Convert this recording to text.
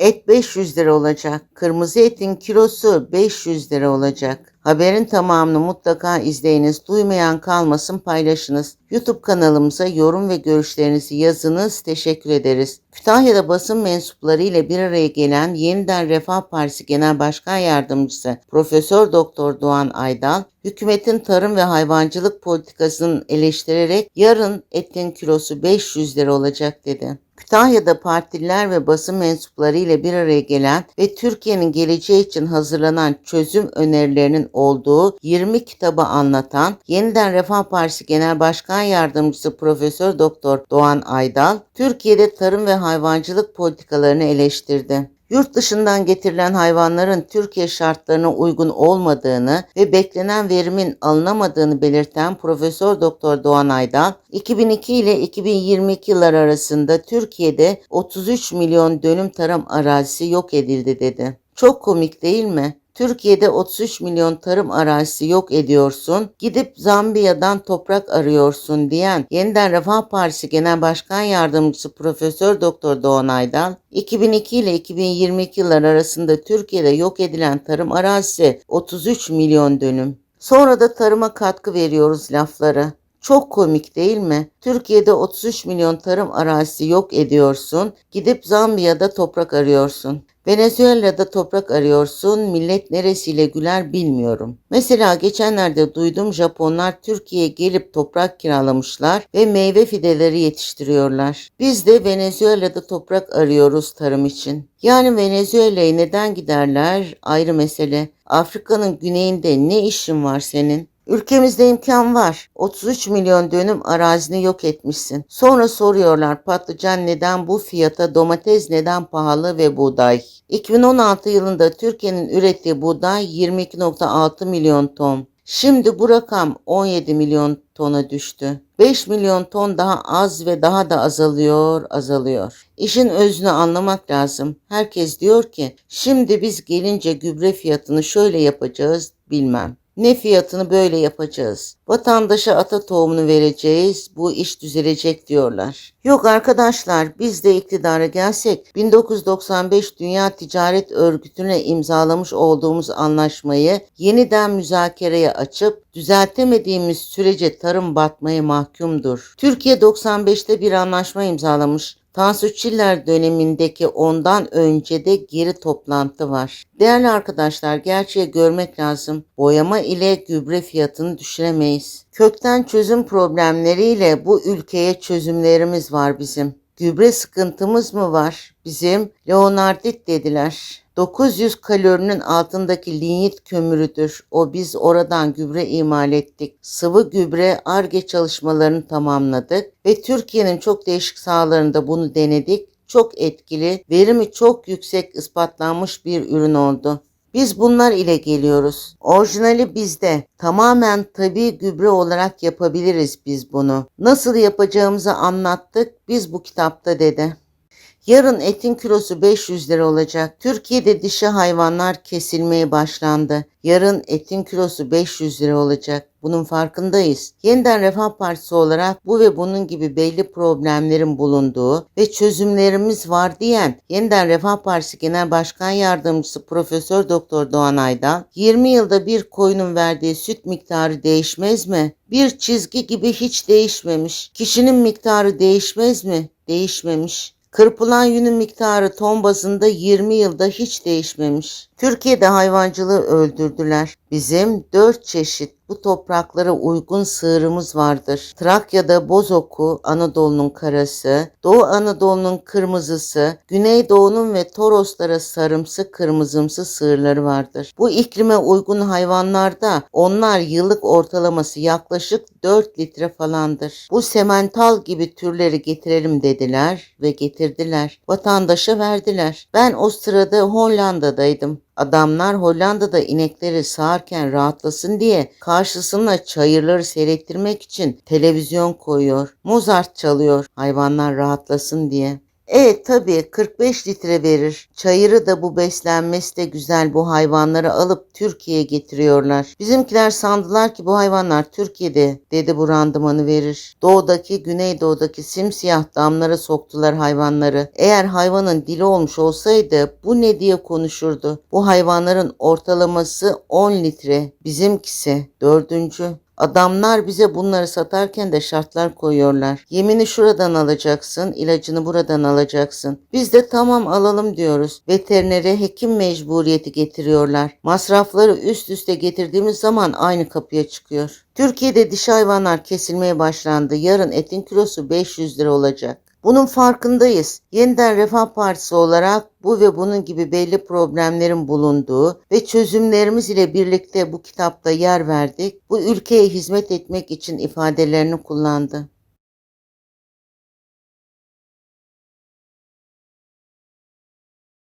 Et 500 lira olacak. Kırmızı etin kilosu 500 lira olacak. Haberin tamamını mutlaka izleyiniz. Duymayan kalmasın paylaşınız. YouTube kanalımıza yorum ve görüşlerinizi yazınız. Teşekkür ederiz. Kütahya'da basın mensupları ile bir araya gelen Yeniden Refah Partisi Genel Başkan Yardımcısı Profesör Doktor Doğan Aydal, hükümetin tarım ve hayvancılık politikasını eleştirerek yarın etin kilosu 500 lira olacak dedi. Kütahya'da partililer ve basın mensupları ile bir araya gelen ve Türkiye'nin geleceği için hazırlanan çözüm önerilerinin olduğu 20 kitabı anlatan Yeniden Refah Partisi Genel Başkan Yardımcısı Profesör Doktor Doğan Aydal, Türkiye'de tarım ve hayvancılık politikalarını eleştirdi. Yurt dışından getirilen hayvanların Türkiye şartlarına uygun olmadığını ve beklenen verimin alınamadığını belirten Profesör Doktor Doğan Aydal, 2002 ile 2022 yıllar arasında Türkiye'de 33 milyon dönüm tarım arazisi yok edildi dedi. Çok komik değil mi? Türkiye'de 33 milyon tarım arazisi yok ediyorsun, gidip Zambiya'dan toprak arıyorsun diyen Yeniden Refah Partisi Genel Başkan Yardımcısı Profesör Doktor Doğan Aydal, 2002 ile 2022 yıllar arasında Türkiye'de yok edilen tarım arazisi 33 milyon dönüm. Sonra da tarıma katkı veriyoruz lafları. Çok komik değil mi? Türkiye'de 33 milyon tarım arazisi yok ediyorsun, gidip Zambiya'da toprak arıyorsun. Venezuela'da toprak arıyorsun, millet neresiyle güler bilmiyorum. Mesela geçenlerde duydum Japonlar Türkiye'ye gelip toprak kiralamışlar ve meyve fideleri yetiştiriyorlar. Biz de Venezuela'da toprak arıyoruz tarım için. Yani Venezuela'ya neden giderler ayrı mesele. Afrika'nın güneyinde ne işin var senin? Ülkemizde imkan var. 33 milyon dönüm arazini yok etmişsin. Sonra soruyorlar patlıcan neden bu fiyata, domates neden pahalı ve buğday. 2016 yılında Türkiye'nin ürettiği buğday 22.6 milyon ton. Şimdi bu rakam 17 milyon tona düştü. 5 milyon ton daha az ve daha da azalıyor, azalıyor. İşin özünü anlamak lazım. Herkes diyor ki, şimdi biz gelince gübre fiyatını şöyle yapacağız, bilmem. Ne fiyatını böyle yapacağız. Vatandaşa ata tohumunu vereceğiz. Bu iş düzelecek diyorlar. Yok arkadaşlar biz de iktidara gelsek 1995 Dünya Ticaret Örgütü'ne imzalamış olduğumuz anlaşmayı yeniden müzakereye açıp düzeltemediğimiz sürece tarım batmaya mahkumdur. Türkiye 95'te bir anlaşma imzalamış. Tansu Çiller dönemindeki ondan önce de geri toplantı var. Değerli arkadaşlar gerçeği görmek lazım. Boyama ile gübre fiyatını düşüremeyiz. Kökten çözüm problemleriyle bu ülkeye çözümlerimiz var bizim. Gübre sıkıntımız mı var? Bizim Leonardit dediler. 900 kalorinin altındaki linyit kömürüdür. O biz oradan gübre imal ettik. Sıvı gübre ARGE çalışmalarını tamamladık ve Türkiye'nin çok değişik sahalarında bunu denedik. Çok etkili, verimi çok yüksek ispatlanmış bir ürün oldu. Biz bunlar ile geliyoruz. Orijinali bizde. Tamamen tabi gübre olarak yapabiliriz biz bunu. Nasıl yapacağımızı anlattık biz bu kitapta dedi. Yarın etin kilosu 500 lira olacak. Türkiye'de dişi hayvanlar kesilmeye başlandı. Yarın etin kilosu 500 lira olacak. Bunun farkındayız. Yeniden Refah Partisi olarak bu ve bunun gibi belli problemlerin bulunduğu ve çözümlerimiz var diyen Yeniden Refah Partisi Genel Başkan Yardımcısı Profesör Doktor Doğan Aydan 20 yılda bir koyunun verdiği süt miktarı değişmez mi? Bir çizgi gibi hiç değişmemiş. Kişinin miktarı değişmez mi? Değişmemiş. Kırpılan yünün miktarı ton bazında 20 yılda hiç değişmemiş. Türkiye'de hayvancılığı öldürdüler. Bizim dört çeşit bu topraklara uygun sığırımız vardır. Trakya'da bozoku, Anadolu'nun karası, Doğu Anadolu'nun kırmızısı, Güneydoğu'nun ve Toroslara sarımsı kırmızımsı sığırları vardır. Bu iklime uygun hayvanlarda onlar yıllık ortalaması yaklaşık 4 litre falandır. Bu semental gibi türleri getirelim dediler ve getirdiler. Vatandaşa verdiler. Ben o sırada Hollanda'daydım. Adamlar Hollanda'da inekleri sağarken rahatlasın diye karşısına çayırları seyrettirmek için televizyon koyuyor. Mozart çalıyor hayvanlar rahatlasın diye. E tabii 45 litre verir. Çayırı da bu beslenmesi de güzel bu hayvanları alıp Türkiye'ye getiriyorlar. Bizimkiler sandılar ki bu hayvanlar Türkiye'de dedi bu randımanı verir. Doğudaki, güneydoğudaki simsiyah damlara soktular hayvanları. Eğer hayvanın dili olmuş olsaydı bu ne diye konuşurdu. Bu hayvanların ortalaması 10 litre. Bizimkisi dördüncü. Adamlar bize bunları satarken de şartlar koyuyorlar. Yemini şuradan alacaksın, ilacını buradan alacaksın. Biz de tamam alalım diyoruz. Veterinere hekim mecburiyeti getiriyorlar. Masrafları üst üste getirdiğimiz zaman aynı kapıya çıkıyor. Türkiye'de dişi hayvanlar kesilmeye başlandı. Yarın etin kilosu 500 lira olacak. Bunun farkındayız. Yeniden Refah Partisi olarak bu ve bunun gibi belli problemlerin bulunduğu ve çözümlerimiz ile birlikte bu kitapta yer verdik. Bu ülkeye hizmet etmek için ifadelerini kullandı.